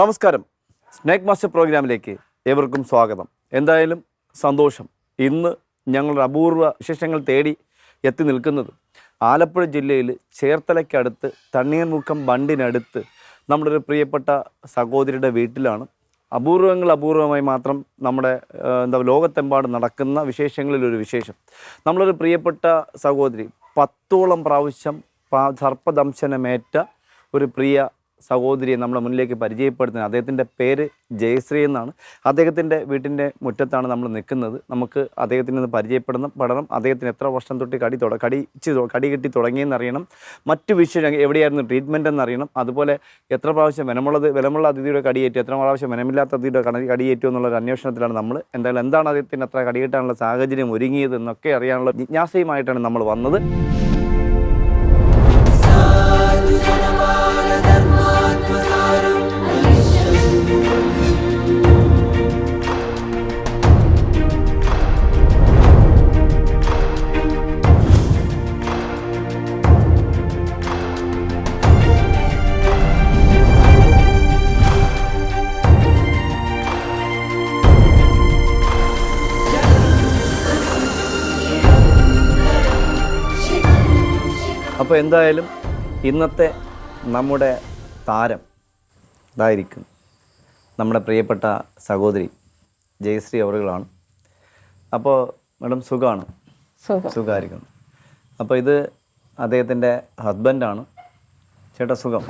നമസ്കാരം. Snake master പ്രോഗ്രാമിലേക്ക് ഏവർക്കും സ്വാഗതം. എന്തായാലും സന്തോഷം. ഇന്ന് ഞങ്ങളുടെ അപൂർവ വിശേഷങ്ങൾ തേടി എത്തി നിൽക്കുന്നത് ആലപ്പുഴ ജില്ലയിൽ ചേർത്തലയ്ക്കടുത്ത് തണ്ണീർമുഖം ബണ്ടിനടുത്ത് നമ്മുടെ ഒരു പ്രിയപ്പെട്ട സഹോദരിയുടെ വീട്ടിലാണ്. അപൂർവങ്ങൾ അപൂർവമായി മാത്രം നമ്മുടെ എന്താ ലോകത്തെമ്പാടും നടക്കുന്ന വിശേഷങ്ങളിലൊരു വിശേഷം. നമ്മളൊരു പ്രിയപ്പെട്ട സഹോദരി പത്തോളം പ്രാവശ്യം സർപ്പദംശനമേറ്റ ഒരു പ്രിയ സഹോദരിയെ നമ്മളെ മുന്നിലേക്ക് പരിചയപ്പെടുത്തുന്നത് അദ്ദേഹത്തിന്റെ പേര് ജയശ്രീ എന്നാണ്. അദ്ദേഹത്തിന്റെ വീട്ടിന്റെ മുറ്റത്താണ് നമ്മൾ നിൽക്കുന്നത്. നമുക്ക് അദ്ദേഹത്തിൽ നിന്ന് പരിചയപ്പെടുന്ന പഠനം അദ്ദേഹത്തിന് എത്ര വർഷം തൊട്ട് കടി തുട കടിച്ച് കടി കിട്ടി തുടങ്ങിയെന്ന് അറിയണം. മറ്റു വിഷയം എവിടെയായിരുന്നു ട്രീറ്റ്മെന്റ് എന്നറിയണം അതുപോലെ എത്ര പ്രാവശ്യം വിലമുള്ളത് വിലമുള്ള അതിഥിയുടെ കടിയേറ്റു എത്ര പ്രാവശ്യം വിലമില്ലാത്ത അതിഥിയുടെ കടി കടിയേറ്റു എന്നുള്ള ഒരു അന്വേഷണത്തിലാണ് നമ്മൾ. എന്തായാലും എന്താണ് അദ്ദേഹത്തിന് അത്ര കടിയേറ്റാനുള്ള സാഹചര്യം ഒരുങ്ങിയത് എന്നൊക്കെ അറിയാനുള്ള ജിജ്ഞാസയുമായിട്ടാണ് നമ്മൾ വന്നത്. അപ്പോൾ എന്തായാലും ഇന്നത്തെ നമ്മുടെ താരം ഇതായിരിക്കും നമ്മുടെ പ്രിയപ്പെട്ട സഹോദരി ജയശ്രീ അവറുകളാണ്. അപ്പോൾ മാഡം സുഖമാണ് സുഖമായിരിക്കും അപ്പോൾ ഇത് അദ്ദേഹത്തിന്റെ ഹസ്ബൻഡാണ് ചേട്ടാ സുഖം?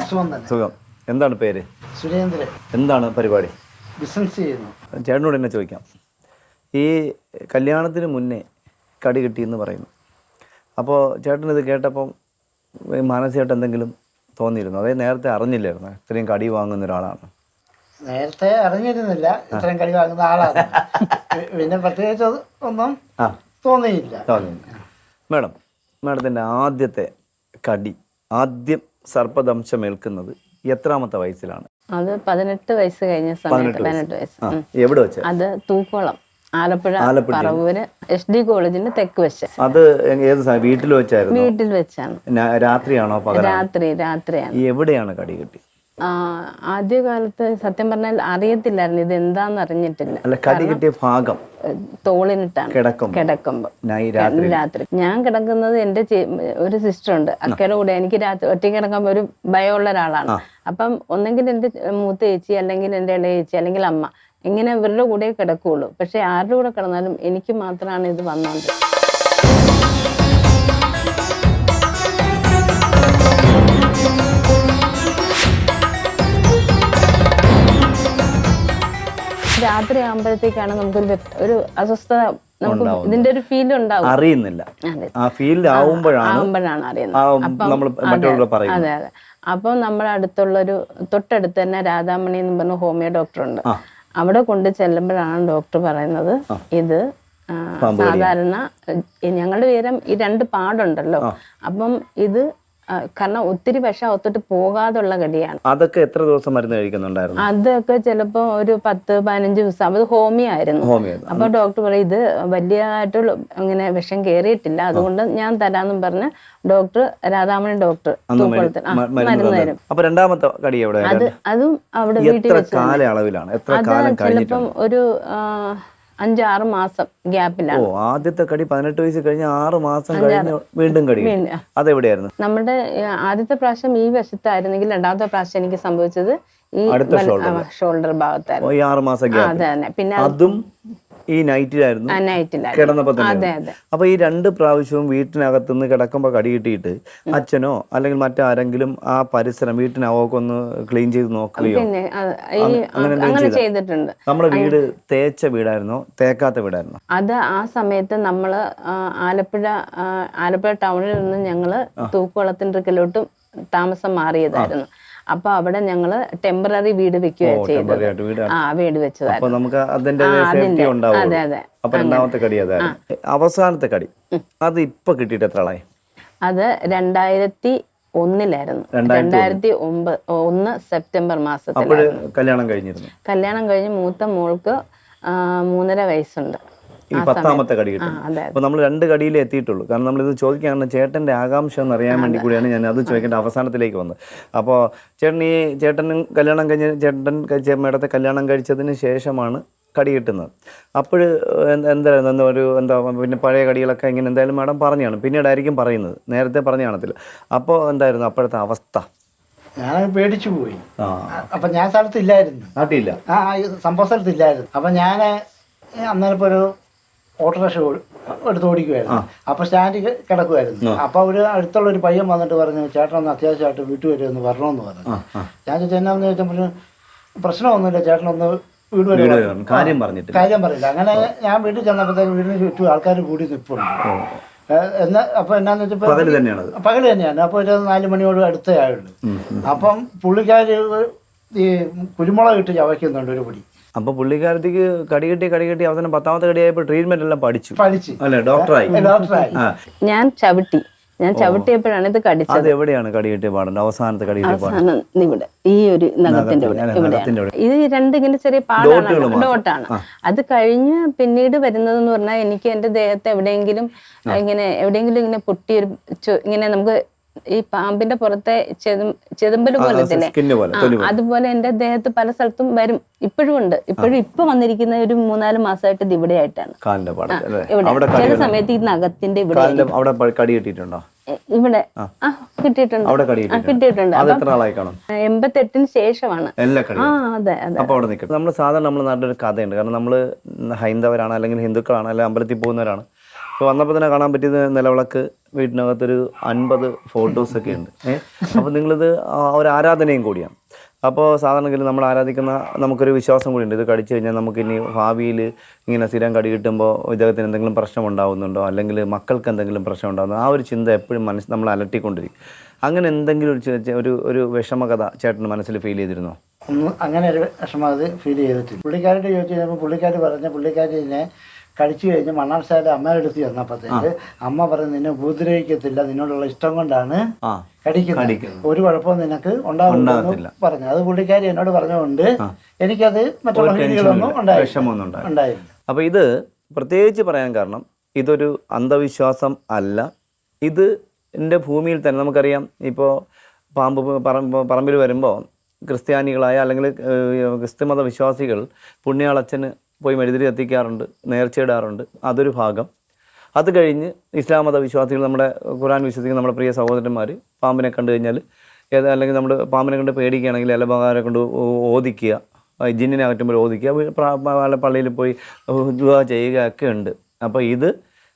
സുഖം എന്താണ് പേര്? സുരേന്ദ്രൻ. എന്താണ് പരിപാടി? ബിസിനസ് ചെയ്യുന്നു. ചേട്ടനോട് എന്നെ ചോദിക്കാം. ഈ കല്യാണത്തിന് മുന്നേ കടി കിട്ടിയെന്ന് പറയുന്നു. അപ്പോൾ ചേട്ടൻ ഇത് കേട്ടപ്പം മാനസികമായിട്ട് എന്തെങ്കിലും തോന്നിയിരുന്നു? അതായത് നേരത്തെ അറിഞ്ഞില്ലായിരുന്നു? ഇത്രയും കടി വാങ്ങുന്ന ഒരാളാണ്. നേരത്തെ അറിഞ്ഞിരുന്നില്ല. ഇത്രയും കടി വാങ്ങുന്ന ആളാണ്. പിന്നെ പ്രത്യേകിച്ച് അത് ഒന്നും തോന്നിയില്ല. തോന്നിയില്ല. മേഡം മേഡത്തിന്റെ മാഡത്തിന്റെ ആദ്യത്തെ കടി ആദ്യം സർപ്പദംശം ഏൽക്കുന്നത് എത്രാമത്തെ വയസ്സിലാണ്? അത് പതിനെട്ട് വയസ്സ് കഴിഞ്ഞ സമയത്ത്. പതിനെട്ട് വയസ്സ്. എവിടെ വെച്ച്? അത് തൂക്കോളം. ആലപ്പുഴ. പറവൂര് എസ് ഡി കോളേജിന്റെ തെക്ക് വശം. അത് ഏത് വീട്ടിൽ വെച്ചായിരുന്നു? വീട്ടിൽ വെച്ചാണ്. രാത്രിയാണോ രാത്രി രാത്രിയാണ്. എവിടെയാണ് കടി കിട്ടി? ആദ്യകാലത്ത് സത്യം പറഞ്ഞാൽ അറിയത്തില്ലായിരുന്നു ഇത് എന്താന്ന് അറിഞ്ഞിട്ടില്ല. അല്ല കടി കിട്ടിയ ഭാഗം തോളിനിട്ടാണ്. കിടക്കും കിടക്കുമ്പോ. രാത്രി. ഞാൻ കിടക്കുന്നത് എന്റെ ഒരു സിസ്റ്റർ ഉണ്ട്. അക്കയുടെ കൂടെ എനിക്ക് രാത്രി ഒറ്റയ്ക്ക് കിടക്കുമ്പോ ഒരു ഭയമുള്ള ഒരാളാണ്. അപ്പം ഒന്നെങ്കിൽ എന്റെ മൂത്ത ചേച്ചി അല്ലെങ്കിൽ എന്റെ ഇളയ ചേച്ചി അല്ലെങ്കിൽ അമ്മ ഇങ്ങനെ ഇവരുടെ കൂടെ കിടക്കുകയുള്ളൂ പക്ഷെ ആരുടെ കൂടെ കിടന്നാലും എനിക്ക് മാത്രമാണ് ഇത് വന്നത്. രാത്രി ആകുമ്പോഴത്തേക്കാണ് നമുക്കൊരു ഒരു അസ്വസ്ഥത നമുക്ക് ഇതിന്റെ ഒരു ഫീൽ ഉണ്ടാവും. അറിയുന്നില്ല. ആ ഫീൽ ആവുമ്പോഴാണ് അറിയുന്നത്. അതെ അതെ അപ്പം നമ്മുടെ അടുത്തുള്ളൊരു തൊട്ടടുത്ത് തന്നെ രാധാമണി എന്ന് പറഞ്ഞ ഹോമിയോ ഡോക്ടർ ഉണ്ട് അവിടെ കൊണ്ട് ചെല്ലുമ്പോഴാണ് ഡോക്ടർ പറയുന്നത് ഇത് സാധാരണ ഞങ്ങളുടെ വിവരം ഈ രണ്ട് പാടുണ്ടല്ലോ. അപ്പം ഇത് കാരണം ഒത്തിരി വിഷം ഒത്തിട്ട് പോകാതുള്ള കടിയാണ് അതൊക്കെ എത്ര ദിവസം മരുന്ന് കഴിക്കുന്നുണ്ടായിരുന്നു? അതൊക്കെ ചിലപ്പോ ഒരു പത്ത് പതിനഞ്ച് ദിവസം. അത് ഹോമിയോ ആയിരുന്നു. അപ്പൊ ഡോക്ടർ പറയും ഇത് വലിയതായിട്ടുള്ള ഇങ്ങനെ വിഷം കേറിയിട്ടില്ല. അതുകൊണ്ട് ഞാൻ തരാന്നും പറഞ്ഞ് ഡോക്ടർ രാധാമണി ഡോക്ടർ മരുന്ന് തരും. അപ്പൊ രണ്ടാമത്തെ കടി എവിടെ അത് അതും അവിടെ വീട്ടിൽ വെച്ച് കാലയളവിലാണ്? ചിലപ്പം ഒരു അഞ്ചാറ് മാസം ഓ ഗ്യാപ്പിലാണ് ആദ്യത്തെ കടി പതിനെട്ട് വയസ്സ് കഴിഞ്ഞ ആറ് മാസം കഴിഞ്ഞ് വീണ്ടും കടി. അതെവിടെയായിരുന്നു? നമ്മുടെ ആദ്യത്തെ പ്രാവശ്യം ഈ വശത്തായിരുന്നെങ്കിൽ രണ്ടാമത്തെ പ്രാവശ്യം എനിക്ക് സംഭവിച്ചത് ഈ ഷോൾഡർ ഓ ഭാഗത്തായിരുന്നു അതെ തന്നെ പിന്നെ അതും ഈ നൈറ്റിലായിരുന്നു കിടന്നപ്പോ തന്നെ അപ്പൊ ഈ രണ്ട് പ്രാവശ്യവും വീട്ടിനകത്തുനിന്ന് കിടക്കുമ്പോ കടി കിട്ടിയിട്ട് അച്ഛനോ അല്ലെങ്കിൽ മറ്റാരെങ്കിലും ആ പരിസരം വീട്ടിനകമൊക്കെ ഒന്ന് ക്ലീൻ ചെയ്ത് നോക്കുകയോ? അങ്ങനെ ചെയ്തിട്ടുണ്ട്. നമ്മുടെ വീട് തേച്ച വീടായിരുന്നു? തേക്കാത്ത വീടായിരുന്നു? അത് ആ സമയത്ത് നമ്മൾ ആലപ്പുഴ ആലപ്പുഴ ടൗണിൽ നിന്ന് ഞങ്ങൾ തൂക്കുളത്തിന്റെ താമസം മാറിയതായിരുന്നു. അപ്പൊ അവിടെ ഞങ്ങൾ ടെമ്പററി വീട് വെക്കുകയാണ് ചെയ്തത്. ആ വീട് വെച്ചതായിരുന്നു. നമുക്ക് അതിന്റെ സേഫ്റ്റി. അതെ, അതെ. അപ്പൊ രണ്ടാമത്തെ കടി അതായിരുന്നു. അവസാനത്തെ കടി അത് ഇപ്പൊ കിട്ടിയിട്ട് എത്ര ആളായി അത് രണ്ടായിരത്തി ഒന്നിലായിരുന്നു. രണ്ടായിരത്തി ഒമ്പത് ഒന്ന് സെപ്റ്റംബർ മാസത്തിൽ കല്യാണം കഴിഞ്ഞിരുന്നു. കല്യാണം കഴിഞ്ഞ് മൂത്ത മോൾക്ക് മൂന്നര വയസ്സുണ്ട്. ഈ പത്താമത്തെ കടി കിട്ടും. അപ്പൊ അപ്പോൾ നമ്മൾ രണ്ട് കടിയിലേ എത്തിയിട്ടുള്ളൂ. കാരണം നമ്മളിത് ചോദിക്കാൻ കാരണം ചേട്ടന്റെ ആകാംക്ഷ എന്ന് അറിയാൻ വേണ്ടി കൂടിയാണ് ഞാൻ അത് ചോദിക്കേണ്ട അവസാനത്തിലേക്ക് വന്നത്. അപ്പോൾ ചേട്ടൻ ഈ ചേട്ടനും കല്യാണം കഴിഞ്ഞ ചേട്ടൻ മേടത്തെ കല്യാണം കഴിച്ചതിന് ശേഷമാണ് കടി കിട്ടുന്നത്. അപ്പോൾ എന്തായിരുന്നു? എന്താ ഒരു എന്താ പിന്നെ പഴയ കടികളൊക്കെ ഇങ്ങനെ എന്തായാലും മാഡം പറഞ്ഞാണ്. പിന്നീടായിരിക്കും പറയുന്നത്. നേരത്തെ പറഞ്ഞ കാണത്തില്ല. അപ്പോൾ എന്തായിരുന്നു അപ്പോഴത്തെ അവസ്ഥ? ഞാൻ പേടിച്ചു പോയി. ആ. അപ്പൊ ഞാൻ സ്ഥലത്തില്ലായിരുന്നു നാട്ടിലില്ല. ആ സംഭവ സ്ഥലത്തില്ലായിരുന്നു അപ്പൊ ഞാൻ അന്നേരപ്പോ ഒരു ഓട്ടോറിക്ഷ ഓടി- എടുത്ത് ഓടിക്കുമായിരുന്നു അപ്പൊ സ്റ്റാൻഡിൽ കിടക്കുമായിരുന്നു അപ്പൊ ഒരു അടുത്തുള്ള ഒരു പയ്യൻ വന്നിട്ട് പറഞ്ഞു ചേട്ടൻ ഒന്ന് അത്യാവശ്യമായിട്ട് വീട്ടിൽ വരുമെന്ന് വരണമെന്ന് പറഞ്ഞു. ഞാൻ ചോദിച്ചു എന്നാന്ന് ചോദിച്ചപ്പോൾ പ്രശ്നമൊന്നുമില്ല ചേട്ടനൊന്ന് വീട് വരെ വീട് വാ." കാര്യം പറഞ്ഞിട്ട് കാര്യം പറയില്ല അങ്ങനെ ഞാൻ വീട്ടിൽ ചെന്നപ്പോഴത്തേക്ക് വീടിന് ചുറ്റും ആൾക്കാർ കൂടി നിൽപ്പുണ്ട് എന്നാ അപ്പൊ എന്നാന്ന് വെച്ചപ്പോ പകൽ തന്നെയാണ്. അപ്പൊ ഒരു നാല് മണിയോട് അടുത്തേ ആയുള്ളൂ. അപ്പം പുള്ളിക്കാർ ഈ കുരുമുളക് ഇട്ട് ചവയ്ക്കുന്നുണ്ട് ഒരു പൊടി. അപ്പൊ പുള്ളിക്കാരത്തേക്ക് കടി കെട്ടി കടി കിട്ടി. അവസാനം പത്താമത്തെ കടിയായപ്പോൾ ട്രീറ്റ്മെന്റ് എല്ലാം പഠിച്ചു. പഠിച്ചു. അല്ലെ? ഡോക്ടറായി ഞാൻ ചവിട്ടി. ഞാൻ ചവിട്ടിയപ്പോഴാണ് ഇത് കടിച്ചത്. അത് എവിടെയാണ് കടി കിട്ടിയ പാടുണ്ട്? അവസാനത്തെ കടി കിട്ടിയ പാട്. അവസാനം ഇവിടെ. ഈ ഒരു നഖത്തിന്റെ ഇവിടെ. ഇത് രണ്ട് ഇങ്ങനെ ചെറിയ പാടാണ്. ഡോട്ടാണ് അത് കഴിഞ്ഞ് പിന്നീട് വരുന്നത് എന്ന് പറഞ്ഞാൽ എനിക്ക് എന്റെ ദേഹത്ത് എവിടെയെങ്കിലും ഇങ്ങനെ എവിടെയെങ്കിലും ഇങ്ങനെ പൊട്ടിയൊരു ഇങ്ങനെ നമുക്ക് ഈ പാമ്പിന്റെ പുറത്തെ ചെതും ചെതുമ്പൽ പോലെ തന്നെ അതുപോലെ എന്റെ ദേഹത്ത് പല സ്ഥലത്തും വരും. ഇപ്പോഴും ഉണ്ട്. ഇപ്പോഴും ഇപ്പൊ വന്നിരിക്കുന്ന ഒരു മൂന്നാൽ മാസമായിട്ട് ഇത് ഇവിടെ ആയിട്ടാണ്. ചില സമയത്ത് ഈ നഖത്തിന്റെ ഇവിടെ കടി കിട്ടിയിട്ടുണ്ടോ? ഇവിടെ. ആ. കിട്ടിയിട്ടുണ്ട്. കിട്ടിയിട്ടുണ്ട്. എൺപത്തെട്ടിന് ശേഷമാണ്. ആ അതെ അതെ. അപ്പോൾ അവിടെ നിൽക്കും. നമ്മൾ സാധാരണ നമ്മുടെ നാട്ടിലൊരു കഥയുണ്ട്. കാരണം നമ്മൾ ഹൈന്ദവരാണ് അല്ലെങ്കിൽ ഹിന്ദുക്കളാണ് അല്ലെങ്കിൽ അമ്പലത്തിൽ പോകുന്നവരാണ്. അപ്പോൾ വന്നപ്പോൾ തന്നെ കാണാൻ പറ്റിയത് നിലവിളക്ക് വീട്ടിനകത്തൊരു അൻപത് ഫോട്ടോസൊക്കെ ഉണ്ട്. അപ്പോൾ നിങ്ങളിത് ഒരു ആരാധനയും കൂടിയാണ്. അപ്പോൾ സാധാരണഗതിയിൽ നമ്മൾ ആരാധിക്കുന്ന നമുക്കൊരു വിശ്വാസം കൂടിയുണ്ട് ഇത് കടിച്ചു കഴിഞ്ഞാൽ നമുക്ക് ഇനി ഭാവിയിൽ ഇങ്ങനെ സ്ഥിരം കടി കിട്ടുമ്പോൾ ഇദ്ദേഹത്തിന് എന്തെങ്കിലും പ്രശ്നം ഉണ്ടാകുന്നുണ്ടോ അല്ലെങ്കിൽ മക്കൾക്ക് എന്തെങ്കിലും പ്രശ്നം ഉണ്ടാകുന്നു ആ ഒരു ചിന്ത എപ്പോഴും മനസ്സ് നമ്മൾ അലട്ടിക്കൊണ്ടിരിക്കും. അങ്ങനെ എന്തെങ്കിലും ഒരു ഒരു ഒരു വിഷമകഥ ചേട്ടന് മനസ്സിൽ ഫീൽ ചെയ്തിരുന്നോ? അങ്ങനെ ഒരു വിഷമം അത് ഫീൽ ചെയ്തിട്ടില്ല. പുള്ളിക്കാരോട് ചോദിച്ചു കഴിഞ്ഞപ്പോൾ പുള്ളിക്കാർ പറഞ്ഞ പുള്ളിക്കാരിനെ കഴിച്ചു കഴിഞ്ഞ് മണ്ണാർശാല അമ്മയുടെ അടുത്ത് ചെന്നപ്പോഴത്തേക്ക് അമ്മ പറഞ്ഞു നിന്നെ ഉപദ്രവിക്കത്തില്ല നിന്നോടുള്ള ഇഷ്ടം കൊണ്ടാണ് കടിക്കുന്നത്. ഒരു കുഴപ്പവും നിനക്ക് ഉണ്ടാവില്ലെന്ന് പറഞ്ഞു. അത് പുള്ളിക്കാരി എന്നോട് പറഞ്ഞുകൊണ്ട് എനിക്കത് മറ്റുള്ള രീതികളൊന്നും ഉണ്ടായി ഉണ്ടായില്ല. അപ്പോൾ ഇത് പ്രത്യേകിച്ച് പറയാൻ കാരണം ഇതൊരു അന്ധവിശ്വാസം അല്ല. ഇത് എന്റെ ഭൂമിയിൽ തന്നെ നമുക്കറിയാം. ഇപ്പോൾ പാമ്പ് പറമ്പിൽ വരുമ്പോൾ ക്രിസ്ത്യാനികളായ അല്ലെങ്കിൽ ക്രിസ്തുമത വിശ്വാസികൾ പുണ്യാളച്ചന് പോയി മെഴുതിരി എത്തിക്കാറുണ്ട് നേർച്ചയിടാറുണ്ട്. അതൊരു ഭാഗം. അത് കഴിഞ്ഞ് ഇസ്ലാം മത വിശ്വാസികൾ നമ്മുടെ ഖുറാൻ വിശ്വസിക്കുന്ന നമ്മുടെ പ്രിയ സഹോദരന്മാർ പാമ്പിനെ കണ്ടു കഴിഞ്ഞാൽ ഏത് അല്ലെങ്കിൽ നമ്മൾ പാമ്പിനെ കണ്ട് പേടിക്കുകയാണെങ്കിൽ അലബകാരെ കൊണ്ട് ഓദിക്കുക ജിന്നിനെ അകറ്റുമ്പോൾ ഓദിക്കുക പള്ളിയിൽ പോയി ദുആ ചെയ്യുക ഒക്കെ ഉണ്ട്. അപ്പോൾ ഇത്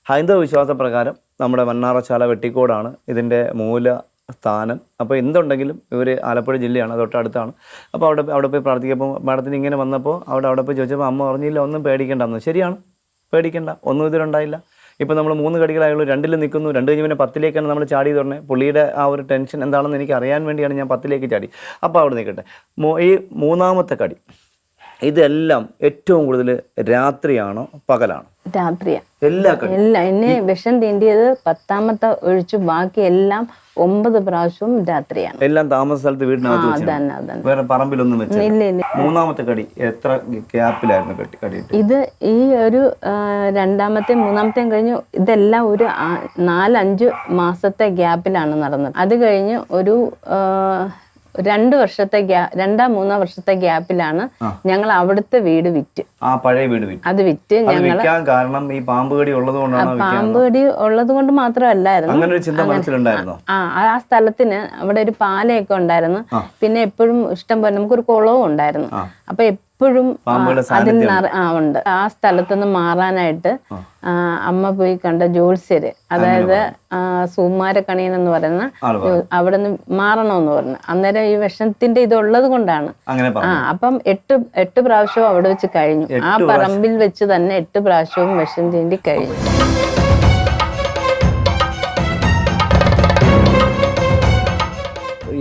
ഹൈന്ദവ വിശ്വാസപ്രകാരം നമ്മുടെ മണ്ണാറശാല വെട്ടിക്കോടാണ് ഇതിന്റെ മൂല സ്ഥാനം. അപ്പോൾ എന്തുണ്ടെങ്കിലും ഇവർ ആലപ്പുഴ ജില്ലയാണ് തൊട്ടടുത്താണ്. അപ്പോൾ അവിടെ അവിടെ പോയി പ്രാർത്ഥിക്കുമ്പോൾ മാഡത്തിന് ഇങ്ങനെ വന്നപ്പോൾ അവിടെ അവിടെ പോയി ചോദിച്ചപ്പോൾ അമ്മ പറഞ്ഞില്ല ഒന്നും പേടിക്കേണ്ടെന്ന്. ശരിയാണ് പേടിക്കേണ്ട ഒന്നും ഇതിലുണ്ടായില്ല. ഇപ്പോൾ നമ്മൾ മൂന്ന് കടികളായുള്ളൂ രണ്ടിൽ നിൽക്കുന്നു രണ്ട് കഴിഞ്ഞ് പിന്നെ പത്തിലേക്കാണ് നമ്മൾ ചാടി തുടങ്ങി പുള്ളിയുടെ ആ ഒരു ടെൻഷൻ എന്താണെന്ന് എനിക്ക് അറിയാൻ വേണ്ടിയാണ് ഞാൻ പത്തിലേക്ക് ചാടി. അപ്പോൾ അവിടെ നിൽക്കട്ടെ ഈ മൂന്നാമത്തെ കടി ഇതെല്ലാം ഏറ്റവും കൂടുതൽ രാത്രിയാണോ പകലാണോ? രാത്രിയാ. എല്ലാ എന്നെ വിഷം തീണ്ടിയത് പത്താമത്തെ ഒഴിച്ച് ബാക്കി എല്ലാം ഒമ്പത് പ്രാവശ്യവും രാത്രിയാണ്. എല്ലാം താമസ സ്ഥലത്ത് വീടിനകത്ത് വേറെ പറമ്പിലൊന്നും വെച്ച ഇല്ല ഇല്ല. മൂന്നാമത്തെ കടി എത്ര ഗ്യാപ്പിലായിരുന്നു കടി ഇത് ഈ ഒരു രണ്ടാമത്തെ രണ്ടാമത്തെയും മൂന്നാമത്തെയും കഴിഞ്ഞ് ഇതെല്ലാം ഒരു നാലഞ്ച് മാസത്തെ ഗ്യാപ്പിലാണ് നടന്നത്. അത് കഴിഞ്ഞ് ഒരു രണ്ട് വർഷത്തെ രണ്ടാം മൂന്നാം വർഷത്തെ ഗ്യാപ്പിലാണ് ഞങ്ങൾ അവിടുത്തെ വീട് വിറ്റ്. ആ പഴയ വീട് വിറ്റ്. അത് വിറ്റ് ഞങ്ങൾ കാരണം ഈ പാമ്പ് കടി ഉള്ളത് കൊണ്ടാണ് പാമ്പ് കടി ഉള്ളത് കൊണ്ട് മാത്രമല്ലായിരുന്നു. അങ്ങനെ ഒരു ചിന്ത മനസ്സിലുണ്ടായിരുന്നു? ആ ആ സ്ഥലത്തിന് അവിടെ ഒരു പാലയൊക്കെ ഉണ്ടായിരുന്നു. പിന്നെ എപ്പോഴും ഇഷ്ടം പോലെ നമുക്കൊരു കുളവും ഉണ്ടായിരുന്നു. അപ്പൊ എപ്പോഴും ആ, അതിൽ നിറ- ആ ഉണ്ട്. ആ സ്ഥലത്തുനിന്ന് മാറാനായിട്ട് അമ്മ പോയി കണ്ട ജോത്സ്യര് അതായത് ആ, സുകുമാരക്കണിയൻ എന്ന് പറയുന്ന. അവിടെ നിന്ന് മാറണമെന്ന് പറഞ്ഞു. അന്നേരം ഈ വിഷത്തിന്റെ ഇതുള്ളത് കൊണ്ടാണ്. ആ അപ്പം എട്ട് എട്ട് പ്രാവശ്യവും അവിടെ വെച്ച് കഴിഞ്ഞു. ആ പറമ്പിൽ വെച്ച് തന്നെ എട്ട് പ്രാവശ്യവും വിഷം തീണ്ടി കഴിഞ്ഞു.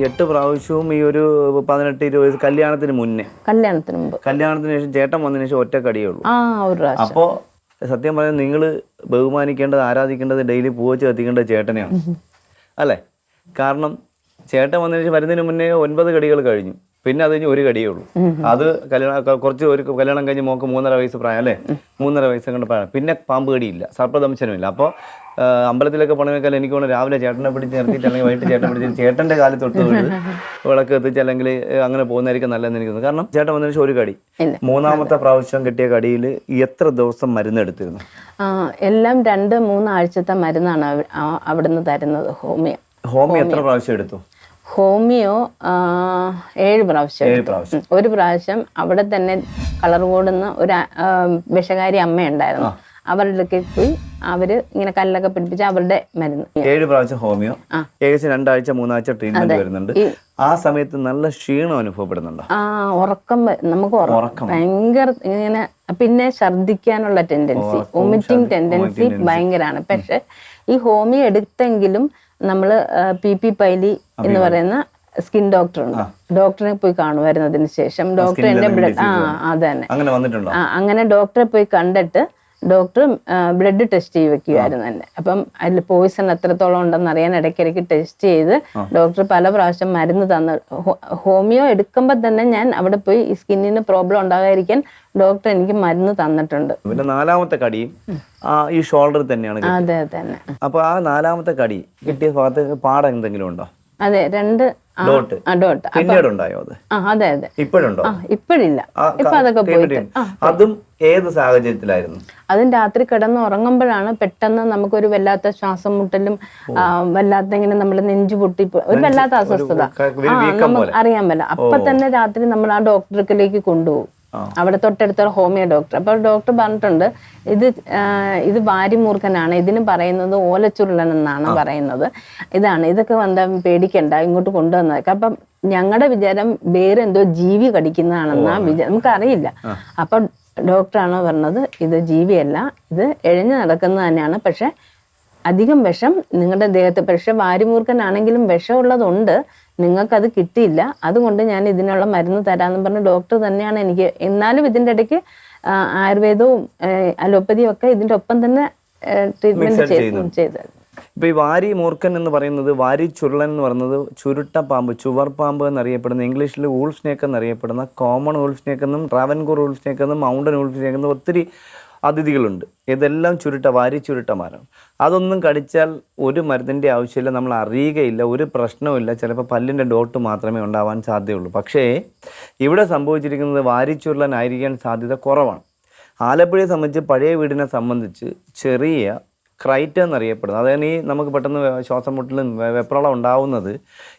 എട്ട് പ്രാവശ്യവും ഈ ഒരു പതിനെട്ട് ഇരുപത് കല്യാണത്തിന് മുന്നേ. കല്യാണത്തിന് മുമ്പ്. കല്യാണത്തിന് ശേഷം ചേട്ടൻ വന്നതിന് ശേഷം ഒറ്റ കടിയേ ഉള്ളൂ. ആ ഒരു പ്രാവശ്യം. അപ്പോൾ സത്യം പറഞ്ഞാൽ നിങ്ങൾ ബഹുമാനിക്കേണ്ടത് ആരാധിക്കേണ്ടത് ഡെയിലി പൂവച്ച് കത്തിക്കേണ്ടത് ചേട്ടനെയാണ്. അല്ലേ? കാരണം ചേട്ടൻ വന്നതിന് ശേഷം വരുന്നതിന് മുന്നേ ഒൻപത് കടികൾ കഴിഞ്ഞു. പിന്നെ അത് കഴിഞ്ഞ് ഒരു കടിയേ ഉള്ളൂ. അത് കല്യാണം കുറച്ച് ഒരു കല്യാണം കഴിഞ്ഞ് മോക്ക് മൂന്നര വയസ്സ് പ്രായം അല്ലേ? മൂന്നര വയസ്സ് കണ്ട് പ്രായം. പിന്നെ പാമ്പ് കടിയില്ല സർപ്പദംശനമില്ല. അപ്പോൾ അമ്പലത്തിലൊക്കെ പോണേക്കാൾ എനിക്ക് തോന്നുന്നു രാവിലെ ചേട്ടനെ പിടിച്ച് നിർത്തിയിട്ട് അല്ലെങ്കിൽ വൈകിട്ട് ചേട്ടനെ പിടിച്ച് ചേട്ടന്റെ കാലിൽ തൊട്ട് വീട് വിളക്ക് എത്തിച്ച് അല്ലെങ്കിൽ അങ്ങനെ പോകുന്നതായിരിക്കും നല്ലതെന്ന് എനിക്ക് തോന്നുന്നു. കാരണം ചേട്ടൻ വന്നതിന് ശേഷം ഒരു കടി. മൂന്നാമത്തെ പ്രാവശ്യം കിട്ടിയ കടിയിൽ എത്ര ദിവസം മരുന്ന് എടുത്തിരുന്നു? ആ, എല്ലാം രണ്ട് മൂന്നാഴ്ചത്തെ മരുന്നാണ് അവിടുന്ന് തരുന്നത് ഹോമിയോ. ഹോമിയോ എത്ര പ്രാവശ്യം എടുത്തു? ഹോമിയോ ഏഴ് പ്രാവശ്യം. ഒരു പ്രാവശ്യം അവിടെ തന്നെ കളർ കൂടുന്ന ഒരു വിഷകാരി അമ്മ വിഷകാരി അമ്മയുണ്ടായിരുന്നു. അവരുടെ പോയി അവർ ഇങ്ങനെ കല്ലൊക്കെ പിടിപ്പിച്ച് അവരുടെ മരുന്ന്. ഏഴ് പ്രാവശ്യം ഹോമിയോ. ഏകദേശം രണ്ടാഴ്ച മൂന്നാഴ്ച ട്രീറ്റ്മെന്റ് വരുന്നുണ്ട്. ആ സമയത്ത് നല്ല ക്ഷീണം അനുഭവപ്പെടുന്നുണ്ട്? ആ ഉറക്കം നമുക്ക് ഉറക്കം. ഭയങ്കര ഇങ്ങനെ പിന്നെ ഛർദിക്കാനുള്ള ടെൻഡൻസി വൊമിറ്റിംഗ് ടെൻഡൻസി ഭയങ്കരമാണ്. പക്ഷെ ഈ ഹോമിയോ എടുത്തെങ്കിലും നമ്മൾ പി പി പൈലി എന്ന് പറയുന്ന സ്കിൻ ഡോക്ടർ ഉണ്ട് ഡോക്ടറെ പോയി കാണുമായിരുന്നു അതിന് ശേഷം ഡോക്ടർ എന്റെ ബ്ലഡ് ആ അതന്നെ. അങ്ങനെ ഡോക്ടറെ പോയി കണ്ടിട്ട് ഡോക്ടർ ബ്ലഡ് ടെസ്റ്റ് ചെയ്ത് വെക്കുമായിരുന്നു തന്നെ അപ്പം അതിൽ പോയിസൺ എത്രത്തോളം ഉണ്ടെന്ന് അറിയാൻ ഇടയ്ക്കിടയ്ക്ക് ടെസ്റ്റ് ചെയ്ത് ഡോക്ടർ പല പ്രാവശ്യം മരുന്ന് തന്നു. ഹോമിയോ എടുക്കുമ്പോൾ തന്നെ ഞാൻ അവിടെ പോയി ഈ സ്കിന്നിന് പ്രോബ്ലം ഉണ്ടാകാതിരിക്കാൻ ഡോക്ടർ എനിക്ക് മരുന്ന് തന്നിട്ടുണ്ട്. പിന്നെ നാലാമത്തെ കടിയും ആ ഈ ഷോൾഡർ തന്നെയാണ്. അതെ തന്നെ അപ്പൊ ആ നാലാമത്തെ കടി കിട്ടിയ ഭാഗത്ത് പാട എന്തെങ്കിലും ഉണ്ടോ? അതെ രണ്ട് ഡോട്ട് ആ ഡോട്ട് പിന്നീട് ഉണ്ടായോ അത്? അതെ അതെ. ഇപ്പോഴുണ്ടോ? ആ ഇപ്പോഴില്ല. ആ ഇപ്പൊ അതൊക്കെ പോയിട്ട്. അതും ഏത് സാഹചര്യത്തിലായിരുന്നു? അതും രാത്രി കിടന്ന് ഉറങ്ങുമ്പോഴാണ് പെട്ടെന്ന് നമുക്കൊരു വല്ലാത്ത ശ്വാസം മുട്ടലും വല്ലാത്ത ഇങ്ങനെ നമ്മൾ നെഞ്ചു പൊട്ടി ഒരു വല്ലാത്ത അസ്വസ്ഥത. അറിയാൻ പറ്റില്ല. അപ്പൊ തന്നെ രാത്രി നമ്മൾ ആ ഡോക്ടർക്കിലേക്ക് കൊണ്ടുപോകും. അവിടെ തൊട്ടടുത്ത ഹോമിയോ ഡോക്ടർ. അപ്പോൾ ഡോക്ടർ പറഞ്ഞിട്ടുണ്ട് ഇത് ഇത് വാരിമൂർഖനാണ് ഇതിന് പറയുന്നത് ഓലച്ചുരുളൻ എന്നാണ് പറയുന്നത്. ഇതാണ് ഇതൊക്കെ വന്നാൽ പേടിക്കണ്ട ഇങ്ങോട്ട് കൊണ്ടുവന്നതൊക്കെ. അപ്പം ഞങ്ങളുടെ വിചാരം വേറെ എന്തോ ജീവി കടിക്കുന്നതാണെന്നാ വിചാരം നമുക്കറിയില്ല. അപ്പൊ ഡോക്ടറാണ് പറഞ്ഞത് ഇത് ജീവിയല്ല ഇത് എഴഞ്ഞു നടക്കുന്നത് തന്നെയാണ്. പക്ഷെ അധികം വിഷം നിങ്ങളുടെ ദേഹത്ത് പക്ഷെ വാരിമൂർഖനാണെങ്കിലും വിഷമുള്ളതുണ്ട്. നിങ്ങൾക്കത് കിട്ടിയില്ല അതുകൊണ്ട് ഞാൻ ഇതിനുള്ള മരുന്ന് തരാമെന്ന് പറഞ്ഞ ഡോക്ടർ തന്നെയാണ് എനിക്ക് എന്നാലും ഇതിന്റെ ഇടയ്ക്ക് ആയുർവേദവും അലോപ്പതിയും ഒക്കെ ഇതിന്റെ ഒപ്പം തന്നെ ട്രീറ്റ്മെന്റ്. ചെയ്തത് ഇപ്പൊ ഈ വാരി മൂർഖൻ എന്ന് പറയുന്നത് വാരി ചുരുളൻ എന്ന് പറയുന്നത് ചുരുട്ട പാമ്പ് ചുവർ പാമ്പ് എന്നറിയപ്പെടുന്ന ഇംഗ്ലീഷിൽ ഊൾ സ്നേക്ക് എന്നറിയപ്പെടുന്ന കോമൺ ഊൾ സ്നേക്ക് എന്നും ട്രാവൻകൂർ ഊൾ സ്നേക്ക് എന്നും മൗണ്ടൻ ഊൾ സ്നേക്ക് എന്നും ഒത്തിരി അതിഥികളുണ്ട്. ഇതെല്ലാം ചുരുട്ട വാരി ചുരുട്ട മരം. അതൊന്നും കടിച്ചാൽ ഒരു മരുന്നിന്റെ ആവശ്യമില്ല നമ്മൾ അറിയുകയില്ല ഒരു പ്രശ്നവുമില്ല ചിലപ്പോൾ പല്ലിന്റെ ഡോട്ട് മാത്രമേ ഉണ്ടാവാൻ സാധ്യതയുള്ളൂ. പക്ഷേ ഇവിടെ സംഭവിച്ചിരിക്കുന്നത് വാരിച്ചുരുളനായിരിക്കാൻ സാധ്യത കുറവാണ്. ആലപ്പുഴയെ സംബന്ധിച്ച് പഴയ വീടിനെ സംബന്ധിച്ച് ചെറിയ ക്രൈറ്റ് എന്നറിയപ്പെടുന്നത് അതായത് ഈ നമുക്ക് പെട്ടെന്ന് ശ്വാസം മുട്ടലും വെപ്രാളം ഉണ്ടാവുന്നത്.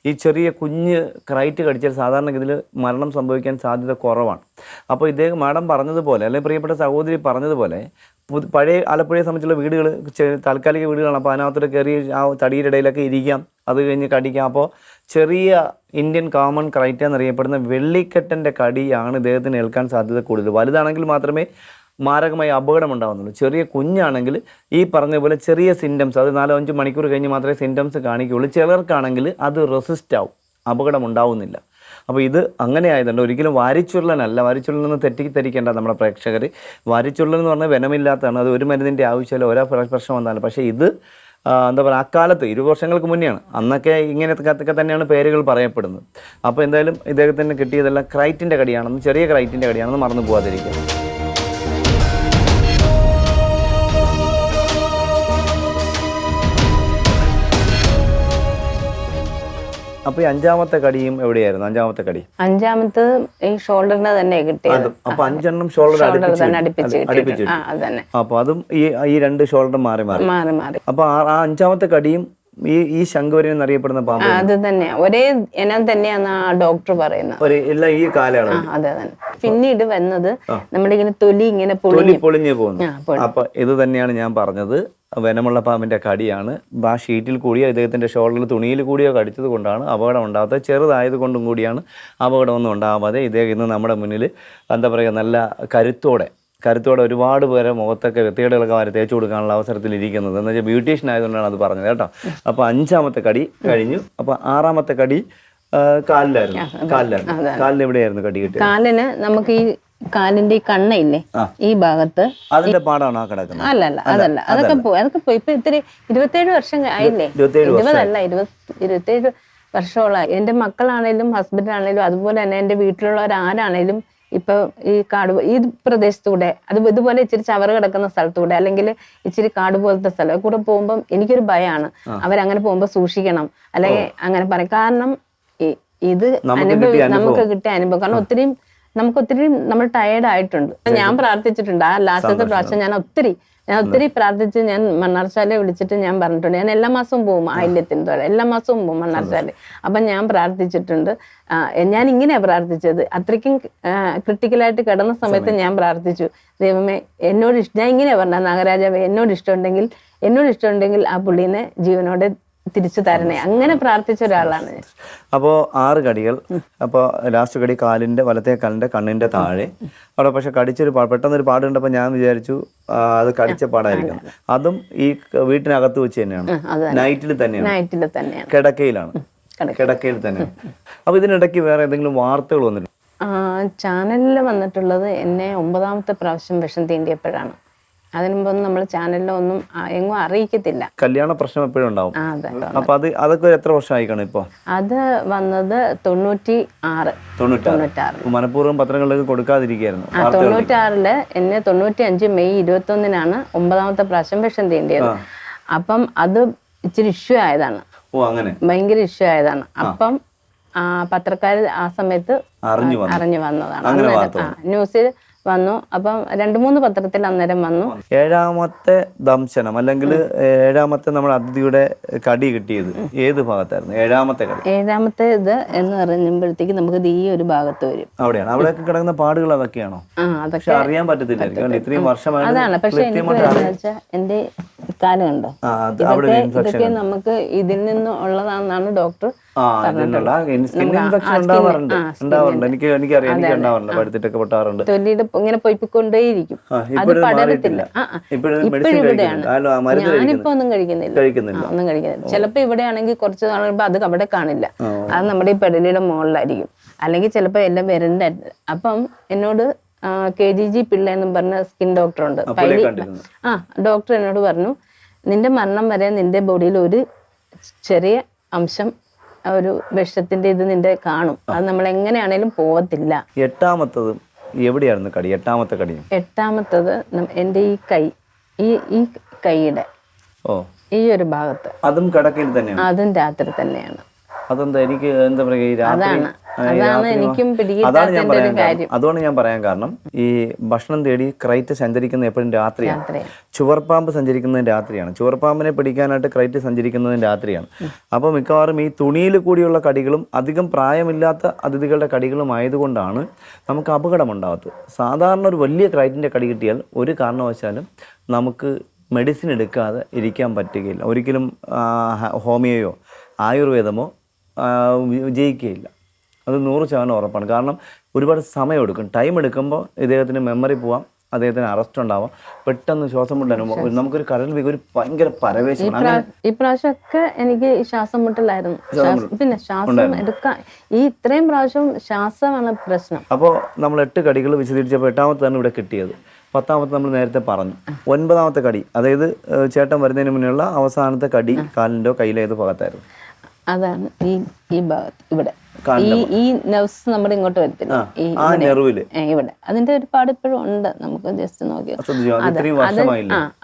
ഈ ചെറിയ കുഞ്ഞ് ക്രൈറ്റ് കടിച്ചാൽ സാധാരണഗതിയിൽ മരണം സംഭവിക്കാൻ സാധ്യത കുറവാണ്. അപ്പോൾ ഇദ്ദേഹം മാഡം പറഞ്ഞതുപോലെ അല്ലെങ്കിൽ പ്രിയപ്പെട്ട സഹോദരി പറഞ്ഞതുപോലെ പഴയ ആലപ്പുഴയെ സംബന്ധിച്ചുള്ള വീടുകൾ താൽക്കാലിക വീടുകളാണ്. അപ്പോൾ അതിനകത്തോട്ട് കയറി ആ തടിയുടെ ഇടയിലൊക്കെ ഇരിക്കാം. അത് കഴിഞ്ഞ് കടിക്കാം. അപ്പോൾ ചെറിയ ഇന്ത്യൻ കോമൺ ക്രൈറ്റ എന്നറിയപ്പെടുന്ന വെള്ളിക്കെട്ടന്റെ കടിയാണ് ഇദ്ദേഹത്തിന് ഏൽക്കാൻ സാധ്യത കൂടുതൽ. വലുതാണെങ്കിൽ മാത്രമേ മാരകമായ അപകടം ഉണ്ടാകുന്നുള്ളൂ ചെറിയ കുഞ്ഞാണെങ്കിൽ ഈ പറഞ്ഞ പോലെ ചെറിയ സിംറ്റംസ് അത് നാലോ അഞ്ച് മണിക്കൂർ കഴിഞ്ഞ് മാത്രമേ സിംറ്റംസ് കാണിക്കുകയുള്ളൂ. ചിലർക്കാണെങ്കിൽ അത് റെസിസ്റ്റ് ആവും. അപകടം ഉണ്ടാവുന്നില്ല. അപ്പോൾ ഇത് അങ്ങനെ ആയതുകൊണ്ട് ഒരിക്കലും വാരിച്ചുരുളനല്ല. വാരിച്ചുരുളനെന്ന് തെറ്റിദ്ധരിക്കേണ്ട നമ്മുടെ പ്രേക്ഷകർ. വാരിച്ചുരുളൻ എന്ന് പറഞ്ഞാൽ വനമില്ലാത്തതാണ്. അത് ഒരു മരുന്നിന്റെ ആവശ്യമില്ല. ഓരോ പ്ര- പ്രശ്നം വന്നാലും. പക്ഷേ ഇത് എന്താ പറയുക അക്കാലത്ത് ഇരു വർഷങ്ങൾക്ക് മുന്നെയാണ്. അന്നൊക്കെ ഇങ്ങനത്തെ തന്നെയാണ് പേരുകൾ പറയപ്പെടുന്നത്. അപ്പോൾ എന്തായാലും ഇദ്ദേഹത്തിന് കിട്ടിയതെല്ലാം ക്രൈറ്റിന്റെ കടിയാണെന്ന് ചെറിയ ക്രൈറ്റിന്റെ കടിയാണെന്ന് മറന്നു പോകാതിരിക്കുക അപ്പോൾ ഈ അഞ്ചാമത്തെ കടിയും എവിടെയായിരുന്നു? അഞ്ചാമത്തെ കടി? അഞ്ചാമത്തെ ഈ ഷോൾഡറിന് തന്നെ കിട്ടിയത്. അപ്പൊ അഞ്ചെണ്ണം ഷോൾഡർ അടുപ്പിച്ച് അപ്പൊ അതും ഈ ഈ രണ്ട് ഷോൾഡർ മാറി മാറി. മാറി മാറി. അപ്പൊ ആ അഞ്ചാമത്തെ കടിയും ഈ ഈ ശങ്കുവരൻ എന്നറിയപ്പെടുന്ന പാമ്പ് അത് തന്നെ. ഒരേ ഇനം തന്നെയാണ് ആ ഡോക്ടർ പറയുന്നത്. എല്ലാം ഈ കാലാണ് അതെ തന്നെ പിന്നീട് വന്നത് നമ്മളിങ്ങനെ തൊലി ഇങ്ങനെ പൊളി പൊളിഞ്ഞു പോകുന്നു. അപ്പൊ ഇത് തന്നെയാണ് ഞാൻ പറഞ്ഞത്. വനമുള്ള പാമ്പിന്റെ കടിയാണ്. ആ ഷീറ്റിൽ കൂടിയോ ഇദ്ദേഹത്തിന്റെ ഷോൾഡറിൽ തുണിയിൽ കൂടിയോ കടിച്ചത് കൊണ്ടാണ് അപകടം ഉണ്ടാകാത്തത് ചെറുതായത് കൊണ്ടും കൂടിയാണ് അപകടമൊന്നും ഉണ്ടാവാതെ ഇദ്ദേഹം ഇന്ന് നമ്മുടെ മുന്നിൽ എന്താ പറയുക നല്ല കരുത്തോടെ കരുത്തോടെ ഒരുപാട് പേരെ മുഖത്തൊക്കെ വ്യക്തികളൊക്കെ വരെ തേച്ചു കൊടുക്കാനുള്ള അവസരത്തിൽ ഇരിക്കുന്നത്. എന്ന് വെച്ചാൽ ബ്യൂട്ടീഷ്യൻ ആയതുകൊണ്ടാണ് അത് പറഞ്ഞത് കേട്ടോ. അപ്പോൾ അഞ്ചാമത്തെ കടി കഴിഞ്ഞു. അപ്പോൾ ആറാമത്തെ കടി കാലിലായിരുന്നു. കാലിലായിരുന്നു. കാലിന് എവിടെയായിരുന്നു കടി കിട്ടിയത്? കാലിന് നമുക്ക് ഈ കാലിന്റെ ഈ കണ്ണയില്ലേ ഈ ഭാഗത്ത് അതിന്റെ പാടാണ് ആ കിടക്കുന്നത്? അല്ല അല്ല അതല്ല. അതൊക്കെ പോയി അതൊക്കെ പോയി ഇപ്പൊ ഇത്തിരി ഇരുപത്തേഴ് വർഷം ആയില്ലേ? ഇരുപതല്ല ഇരുപത്തി ഇരുപത്തേഴ് വർഷങ്ങളായി എന്റെ മക്കളാണേലും ഹസ്ബൻഡാണേലും അതുപോലെ തന്നെ എന്റെ വീട്ടിലുള്ളവരാരാണേലും ഇപ്പൊ ഈ കാട് ഈ പ്രദേശത്തൂടെ അത് ഇതുപോലെ ഇച്ചിരി ചവറ് കിടക്കുന്ന സ്ഥലത്തൂടെ അല്ലെങ്കിൽ ഇച്ചിരി കാട് പോലത്തെ സ്ഥലം കൂടെ പോകുമ്പോൾ എനിക്കൊരു ഭയമാണ് അവരങ്ങനെ പോകുമ്പോൾ സൂക്ഷിക്കണം. അല്ലെങ്കിൽ അങ്ങനെ പറയും. കാരണം ഇത് കിട്ടിയ നമുക്ക് കിട്ടിയ അനുഭവം. കാരണം ഒത്തിരി നമുക്ക് ഒത്തിരി നമ്മൾ ടയേർഡ് ആയിട്ടുണ്ട്. ഞാൻ പ്രാർത്ഥിച്ചിട്ടുണ്ട്. ആ ലാസ്റ്റത്തെ പ്രാവശ്യം ഞാൻ ഒത്തിരി ഞാൻ ഒത്തിരി പ്രാർത്ഥിച്ച് ഞാൻ മണ്ണാർശാലയെ വിളിച്ചിട്ട് ഞാൻ പറഞ്ഞിട്ടുണ്ട്. ഞാൻ എല്ലാ മാസവും പോകും ആയില്യത്തിന് തൊഴ എല്ലാ മാസവും പോകും മണ്ണാർശാല അപ്പം ഞാൻ പ്രാർത്ഥിച്ചിട്ടുണ്ട്. ഞാൻ ഇങ്ങനെയാണ് പ്രാർത്ഥിച്ചത്. അത്രയ്ക്കും ക്രിട്ടിക്കലായിട്ട് കിടന്ന സമയത്ത് ഞാൻ പ്രാർത്ഥിച്ചു. ദൈവമേ എന്നോട് ഇഷ്ടം ഞാൻ ഇങ്ങനെയാ പറഞ്ഞ നാഗരാജാവേ എന്നോട് ഇഷ്ടമുണ്ടെങ്കിൽ എന്നോട് ഇഷ്ടമുണ്ടെങ്കിൽ ആ പുള്ളീനെ ജീവനോടെ തിരിച്ചു തരണേ. അങ്ങനെ പ്രാർത്ഥിച്ച ഒരാളാണ് ഞാൻ. അപ്പോൾ ആറ് കടികൾ. അപ്പോൾ ലാസ്റ്റ് കടി കാലിന്റെ വലത്തെ കാലിന്റെ കണ്ണിന്റെ താഴെ. അവിടെ പക്ഷെ കടിച്ചൊരു പെട്ടെന്ന് ഒരു പാട് കണ്ടപ്പോൾ ഞാൻ വിചാരിച്ചു അത് കടിച്ച പാടായിരിക്കും അതും. ഈ വീട്ടിനകത്ത് വെച്ച് തന്നെയാണ്. നൈറ്റിൽ തന്നെയാണ്. നൈറ്റിൽ തന്നെയാണ്. കിടക്കയിലാണ്. കിടക്കയിൽ. തന്നെയാണ്. അപ്പോൾ ഇതിനിടയ്ക്ക് വേറെ എന്തെങ്കിലും വാർത്തകൾ വന്നിട്ടുണ്ട്? ചാനലിൽ വന്നിട്ടുള്ളത് എന്നെ ഒമ്പതാമത്തെ പ്രാവശ്യം വിഷം തീണ്ടിയപ്പോഴാണ്. അതിന് മുമ്പൊന്നും നമ്മൾ ചാനലിലൊന്നും ഒന്നും എങ്ങും അറിയിക്കത്തില്ല. കല്യാണ പ്രശ്നം എപ്പോഴും ഉണ്ടാവും. അത് അതൊക്കെ എത്ര വർഷമായി കാണും ഇപ്പോൾ അത് വന്നത് തൊണ്ണൂറ്റി ആറ് തൊണ്ണൂറ്റാറ്. മനഃപൂർവം പത്രങ്ങളിലേക്ക് കൊടുക്കാതിരിക്കുകയായിരുന്നു. തൊണ്ണൂറ്റി തൊണ്ണൂറ്റാറിൽ എന്നെ തൊണ്ണൂറ്റി അഞ്ച് മെയ് ഇരുപത്തി ഒന്നിനാണ് ഒമ്പതാമത്തെ പ്രാവശ്യം വിഷം തീണ്ടിയത്. അപ്പം അത് ഇച്ചിരി ഇഷ്യൂ ആയതാണ്. ഭയങ്കര ഇഷ്യൂ ആയതാണ്. അപ്പം പത്രക്കാർ ആ സമയത്ത് അറിഞ്ഞു വന്നു. അറിഞ്ഞു വന്നതാണ്. ന്യൂസിൽ വന്നു. അപ്പം രണ്ട് മൂന്ന് പത്രത്തിൽ അന്നേരം വന്നു. ഏഴാമത്തെ ദംശനം അല്ലെങ്കിൽ ഏഴാമത്തെ നമ്മൾ അതിഥിയുടെ കടി കിട്ടിയത് ഏത് ഭാഗത്തായിരുന്നു? ഏഴാമത്തെ കടി. ഏഴാമത്തെ ഇത് എന്ന് പറയുമ്പോഴത്തേക്ക് നമുക്ക് ദീ ഈ ഒരു ഭാഗത്ത് വരും. അവിടെയാണ്. അവിടെയൊക്കെ കിടക്കുന്ന പാടുകൾ അതൊക്കെയാണോ? പക്ഷെ അറിയാൻ പറ്റത്തില്ല ഇത്രയും വർഷമായി അതാണ്. പക്ഷെ എനിക്ക് കൃത്യമായിട്ട് വരുന്നത് എന്റെ കാലം കണ്ടോ ആ, അവിടെ ഇതൊക്കെ ഇതൊക്കെ നമുക്ക് ഇതിൽ നിന്ന് ഉള്ളതാണെന്നാണ് ഡോക്ടർ ഉണ്ടാവാറുണ്ട്. എനിക്ക് എനിക്കറിയാം എനിക്ക് ഉണ്ടാവാറുണ്ട്. പഴുത്തിട്ടൊക്കെ പൊട്ടാറുണ്ട്. തൊലിയുടെ ഇങ്ങനെ പൊയ്പിക്കൊണ്ടേയിരിക്കും ഇരിക്കും അത് പടരത്തില്ല. ഇപ്പോഴും ഇവിടെയാണ്. ഞാനിപ്പോ ഒന്നും കഴിക്കുന്നില്ല. കഴിക്കുന്നില്ല. ഒന്നും കഴിക്കുന്നില്ല. ചിലപ്പോ ഇവിടെയാണെങ്കിൽ കുറച്ച് നാൾ അത് അവിടെ കാണില്ല. അത് നമ്മുടെ ഈ പെടലിയുടെ മുകളിലായിരിക്കും. അല്ലെങ്കിൽ ചിലപ്പോ എല്ലാം വരണ്ട. അപ്പം എന്നോട് കെ ജി ജി പിള്ള എന്നും പറഞ്ഞ സ്കിൻ ഡോക്ടർ ഉണ്ട്. ആ ഡോക്ടർ എന്നോട് പറഞ്ഞു നിന്റെ മരണം വരെ നിന്റെ ബോഡിയിൽ ഒരു ചെറിയ അംശം ഒരു വിഷത്തിന്റെ ഇത് നിന്റെ കാണും. അത് നമ്മൾ എങ്ങനെയാണേലും പോവത്തില്ല. എട്ടാമത്തത് എവിടെയായിരുന്നു കടി? എട്ടാമത്തെ കടി? എട്ടാമത്തത് എന്റെ എന്റെ ഈ കൈ ഈ ഈ കൈയുടെ ഓ. ഈ ഒരു ഭാഗത്ത്. അതും കിടക്കയിൽ തന്നെയാണ്? അതും രാത്രി തന്നെയാണ്. അതെന്താ എനിക്ക് എന്താ പറയുക അതാണ്. അതാണ് എനിക്കും അതാണ് ഞാൻ പറയാൻ കാരണം. അതുകൊണ്ട് ഞാൻ പറയാൻ കാരണം ഈ ഭക്ഷണം തേടി ക്രൈറ്റ് സഞ്ചരിക്കുന്ന എപ്പോഴും രാത്രിയാണ്. രാത്രി. ചുവർപ്പാമ്പ് സഞ്ചരിക്കുന്നത് രാത്രിയാണ്. ചുവർപ്പാമ്പിനെ പിടിക്കാനായിട്ട് ക്രൈറ്റ് സഞ്ചരിക്കുന്നത് രാത്രിയാണ്. അപ്പോൾ മിക്കവാറും ഈ തുണിയിൽ കൂടിയുള്ള കടികളും അധികം പ്രായമില്ലാത്ത അതിഥികളുടെ കടികളും ആയതുകൊണ്ടാണ് നമുക്ക് അപകടം അപകടമുണ്ടാകാത്തത് സാധാരണ ഒരു വലിയ ക്രൈറ്റിന്റെ കടി കിട്ടിയാൽ ഒരു കാരണവശാലും നമുക്ക് മെഡിസിൻ എടുക്കാതെ ഇരിക്കാൻ പറ്റുകയില്ല. ഒരിക്കലും ഹോമിയോയോ ആയുർവേദമോ വിജയിക്കുകയില്ല. അത് നൂറ് ശതമാനം ഉറപ്പാണ്. കാരണം ഒരുപാട് സമയം എടുക്കും. ടൈം എടുക്കുമ്പോൾ ഇദ്ദേഹത്തിന് മെമ്മറി പോവാം അദ്ദേഹത്തിന് അറസ്റ്റ് ഉണ്ടാവാം. പെട്ടെന്ന് ശ്വാസം മുട്ടൽ നമുക്കൊരു കടൽ ഒരു ഭയങ്കര പരവേശമാണ്. എനിക്ക് ശ്വാസം മുട്ടലായിരുന്നു. പിന്നെ ശ്വാസം എടുക്കാൻ ഈ ഇത്രയും പ്രാവശ്യം ശ്വാസമാണ് പ്രശ്നം. അപ്പോൾ നമ്മൾ എട്ട് കടികൾ വിശദീകരിച്ചപ്പോൾ എട്ടാമത്തെ തന്നെ ഇവിടെ കിട്ടിയത്. പത്താമത്തെ നമ്മൾ നേരത്തെ പറഞ്ഞു. ഒൻപതാമത്തെ കടി അതായത് ചേട്ടൻ വരുന്നതിന് മുന്നേയുള്ള അവസാനത്തെ കടി കാലിന്റെയോ കയ്യിലേത് ഭാഗത്തായിരുന്നു. അതാണ് ഈ ഈ ഭാഗത്ത് ഇവിടെ. ഈ ഈ നെർവ്സ് നമ്മുടെ ഇങ്ങോട്ട് വരത്തില്ല. ആ ഇവിടെ. ഇവിടെ. അതിന്റെ ഒരു പാട് ഇപ്പോഴും ഉണ്ട്. നമുക്ക് ജസ്റ്റ് നോക്കി. അത്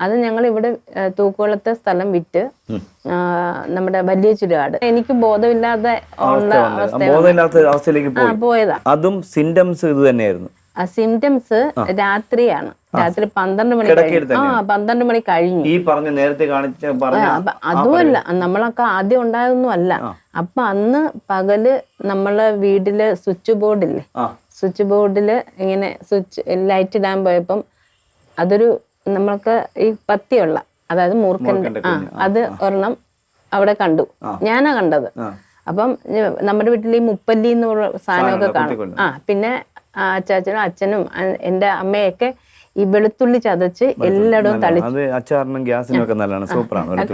അത് ആ ഞങ്ങൾ ഇവിടെ തൂക്കുളത്തെ സ്ഥലം വിറ്റ് നമ്മുടെ വലിയ ചുരുവാട് എനിക്ക് ബോധമില്ലാതെ ഉള്ള അവസ്ഥയിലേക്ക് പോയി. പോയതാ. അതും സിംറ്റംസ് ഇത് തന്നെയായിരുന്നു. സിംറ്റംസ് രാത്രിയാണ്. രാത്രി പന്ത്രണ്ട് മണി ആ പന്ത്രണ്ട് മണി കഴിഞ്ഞു. ഈ പറഞ്ഞ നേരത്തെ കാണിച്ച അതുമല്ല നമ്മളൊക്കെ ആദ്യം ഉണ്ടായതൊന്നും അല്ല അപ്പൊ അന്ന് പകൽ നമ്മളെ വീട്ടിൽ സ്വിച്ച് ബോർഡില്ലേ? സ്വിച്ച് ബോർഡിൽ ഇങ്ങനെ സ്വിച്ച് ലൈറ്റ് ഇടാൻ പോയപ്പം അതൊരു നമ്മൾക്ക് ഈ പത്തിയുള്ള അതായത് മൂർഖന്റെ ആ അത് ഒരെണ്ണം അവിടെ കണ്ടു. ഞാനാ കണ്ടത്. അപ്പം നമ്മുടെ വീട്ടിൽ ഈ മുപ്പല്ലി എന്ന് പറഞ്ഞ സാധനമൊക്കെ കാണും. ആ പിന്നെ അച്ചാച്ചനും അച്ഛനും എന്റെ അമ്മയൊക്കെ ഈ വെളുത്തുള്ളി ചതച്ച് എല്ലായിടവും തളി അത് അച്ചാറിനും ഗ്യാസിനും ഒക്കെ നല്ലതാണ് സൂപ്പറാണ്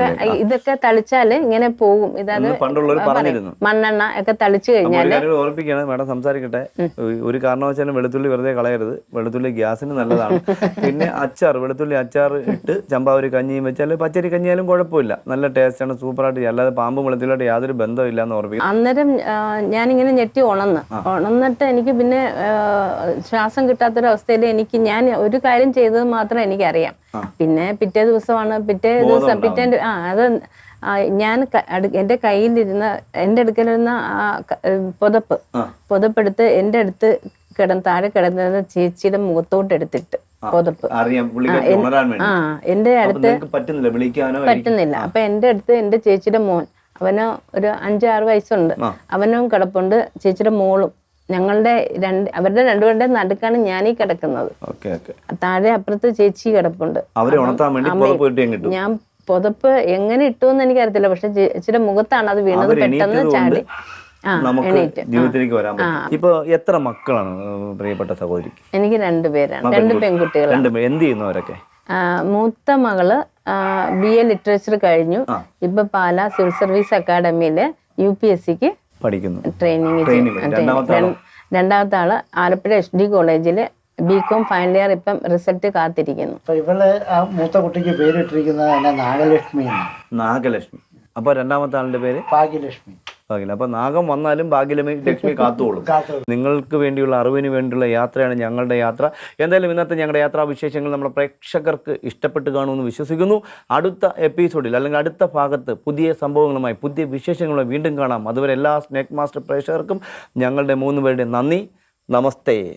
ഇതൊക്കെ തളിച്ചാൽ ഇങ്ങനെ പോകും ഇതാണ് പണ്ടുള്ളവർ പറഞ്ഞിരുന്നു. മണ്ണെണ്ണ ഒക്കെ തളിച്ചു കഴിഞ്ഞാൽ ഓർപ്പിക്കുകയാണ്. മാഡം സംസാരിക്കട്ടെ. ഒരു കാരണവശാലും വെളുത്തുള്ളി വെറുതെ കളയരുത്. വെളുത്തുള്ളി ഗ്യാസിന് നല്ലതാണ്. പിന്നെ അച്ചാർ വെളുത്തുള്ളി അച്ചാർ ഇട്ട് ചമ്പാവരി കഞ്ഞിയും വെച്ചാൽ പച്ചരി കഞ്ഞിയാലും കുഴപ്പമില്ല. നല്ല ടേസ്റ്റാണ് സൂപ്പറായിട്ട്. ആയിട്ട് അല്ലാതെ പാമ്പും വെളുത്തുള്ളിയായിട്ട് യാതൊരു ബന്ധമില്ല എന്ന് ഓർപ്പിക്കും അന്നേരം ഞാനിങ്ങനെ ഞെട്ടി ഉണന്ന്. ഉണന്നിട്ട് എനിക്ക് പിന്നെ ശ്വാസം കിട്ടാത്തൊരവസ്ഥയിൽ എനിക്ക് ഞാൻ ഒരു കാര്യം ചെയ്തത് മാത്രം എനിക്കറിയാം. പിന്നെ പിറ്റേ ദിവസമാണ് പിറ്റേ ദിവസം പിറ്റേ ആ അത് ഞാൻ എന്റെ എന്റെ കയ്യിലിരുന്ന എന്റെ അടുക്കലിരുന്ന ആ പുതപ്പ് പുതപ്പെടുത്ത് എന്റെ അടുത്ത് കിടന്ന് താഴെ കിടന്നിരുന്ന ചേച്ചിയുടെ മുഖത്തോട്ട് എടുത്തിട്ട് പുതപ്പ്. ആ എന്റെ അടുത്ത് പറ്റുന്നില്ല അപ്പൊ എന്റെ അടുത്ത് എന്റെ ചേച്ചിയുടെ മോൻ അവന് ഒരു അഞ്ചാറ് വയസ്സുണ്ട്. അവനും കിടപ്പുണ്ട് ചേച്ചിയുടെ മോളും. ഞങ്ങളുടെ രണ്ട് അവരുടെ രണ്ടുപേരുടെ നടുക്കാണ് ഈ കിടക്കുന്നത്. താഴെ അപ്പുറത്ത് ചേച്ചി കിടപ്പുണ്ട്. ഞാൻ ഞാൻ പുതപ്പ് എങ്ങനെ ഇട്ടു എന്ന് എനിക്കറിയത്തില്ല. പക്ഷെ ചേച്ചിയുടെ മുഖത്താണ് അത് വീണത് പെട്ടെന്ന് ചാടി. നമുക്ക് ജീവിതത്തിലേക്ക് വരാൻ പറ്റും. ഇപ്പൊ എത്ര മക്കളാണ് പ്രിയപ്പെട്ട സഹോദരിക്ക്? എനിക്ക് രണ്ടുപേരാണ് രണ്ട് പെൺകുട്ടികൾ രണ്ട് പേര് എന്ത് ചെയ്യുന്നു അവരൊക്കെ? മൂത്ത മകൾ ബി എ ലിറ്ററേച്ചർ കഴിഞ്ഞു. ഇപ്പൊ പാലാ സിവിൽ സർവീസ് അക്കാഡമിയിൽ യു പി എസ് സിക്ക് പഠിക്കുന്നു. ട്രെയിനിങ് രണ്ടാമത്തെ ആളോ? ആലപ്പുഴ എച്ച് ഡി കോളേജിൽ ബി കോം ഫൈനൽ ഇയർ ഇപ്പം റിസൾട്ട് കാത്തിരിക്കുന്നു. ഇവൾ ആ മൂത്ത കുട്ടിക്ക് പേരിട്ടിരിക്കുന്നത് നാഗലക്ഷ്മി നാഗലക്ഷ്മി. അപ്പൊ രണ്ടാമത്തെ ആളുടെ പേര്? ഭാഗ്യലക്ഷ്മി. ഭാഗ്യം അപ്പൊ നാഗം വന്നാലും ഭാഗ്യലമി ലക്ഷ്മി കാത്തുകൊള്ളും. നിങ്ങൾക്ക് വേണ്ടിയുള്ള അറിവിന് വേണ്ടിയുള്ള യാത്രയാണ് ഞങ്ങളുടെ യാത്ര. എന്തായാലും ഇന്നത്തെ ഞങ്ങളുടെ യാത്രാ വിശേഷങ്ങൾ നമ്മുടെ പ്രേക്ഷകർക്ക് ഇഷ്ടപ്പെട്ട് കാണുമെന്ന് വിശ്വസിക്കുന്നു. അടുത്ത എപ്പിസോഡിൽ അല്ലെങ്കിൽ അടുത്ത ഭാഗത്ത് പുതിയ സംഭവങ്ങളുമായി പുതിയ വിശേഷങ്ങളുമായി വീണ്ടും കാണാം. അതുവരെ എല്ലാ സ്നേക് മാസ്റ്റർ പ്രേക്ഷകർക്കും ഞങ്ങളുടെ മൂന്ന് പേരുടെ നന്ദി. നമസ്തേ.